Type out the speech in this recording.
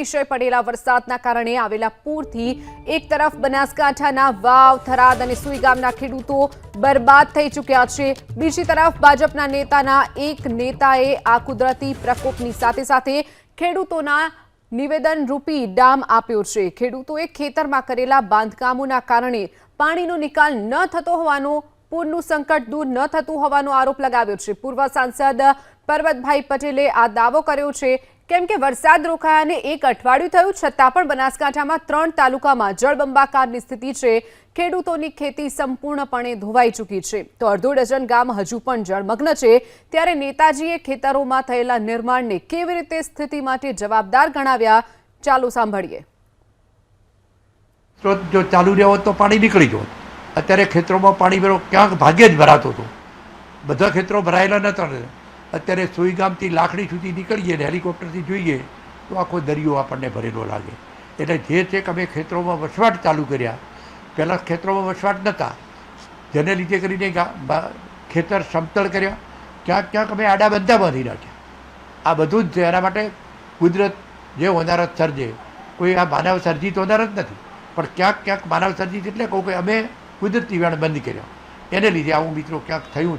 અતિશય પડેલા વરસાદના કારણે આવેલા પૂરથી એક તરફ બનાસકાંઠાના વાવ, થરાદ અને સુઈ ગામના ખેડૂતો બરબાદ થઈ ચૂક્યા છે. બીજી તરફ ભાજપના નેતાના એક નેતાએ આ કુદરતી પ્રકોપની સાથે સાથે ખેડૂતોના નિવેદન રૂપી ડામ આપ્યો છે. ખેડૂતોએ ખેતરમાં કરેલા બાંધકામોના કારણે પાણીનો નિકાલ ન થતો હોવાનો, પૂરનું સંકટ દૂર ન થતું હોવાનો આરોપ લગાવ્યો છે. પૂર્વ સાંસદ પર્વતભાઈ પટેલે આ દાવો કર્યો છે કેમ કે વરસાદ રોકાયાને એક અઠવાડિયું થયું, છતાં પણ બનાસકાંઠામાં ત્રણ તાલુકામાં જળબંબાકારની સ્થિતિ છે. ખેડૂતોની ખેતી સંપૂર્ણપણે ધોવાઈ ચૂકી છે. તો અડધો ડઝન ગામ હજુ પણ જળમગ્ન છે. ત્યારે નેતાજીએ ખેતરોમાં થયેલા નિર્માણને કેવી રીતે સ્થિતિ માટે જવાબદાર ગણાવ્યા? ચાલો સાંભળીએ. જો ચાલુ રહ્યો હોત તો પાણી નીકળી જોત. અત્યારે ખેતરોમાં પાણી ભરો, ક્યાંક ભાગ્યે જ ભરાતો હતો. બધા ખેતરો ભરાયેલા નહોતા અત્યારે સુઈગામથી લાકડી સુધી નીકળીએ ને હેલિકોપ્ટરથી જોઈએ, તો આખો દરિયો આપણને ભરેલો લાગે. એટલે જે છે કે અમે ખેતરોમાં વસવાટ ચાલુ કર્યા. પહેલાં ખેતરોમાં વસવાટ નહોતા. જેને લીધે કરીને ખેતર સમતળ કર્યા. ક્યાંક ક્યાંક અમે આડા બંધા બાંધી નાખ્યા. આ બધું જ છે, એના માટે કુદરત જે હોનારત સર્જે. કોઈ આ માનવ સર્જિત હોનારત નથી. પણ ક્યાંક ક્યાંક માનવ સર્જિત એટલે કહું કે અમે કુદરતી વેણ બંધ કર્યો. એને લીધે આવું મિત્રો ક્યાંક થયું છે.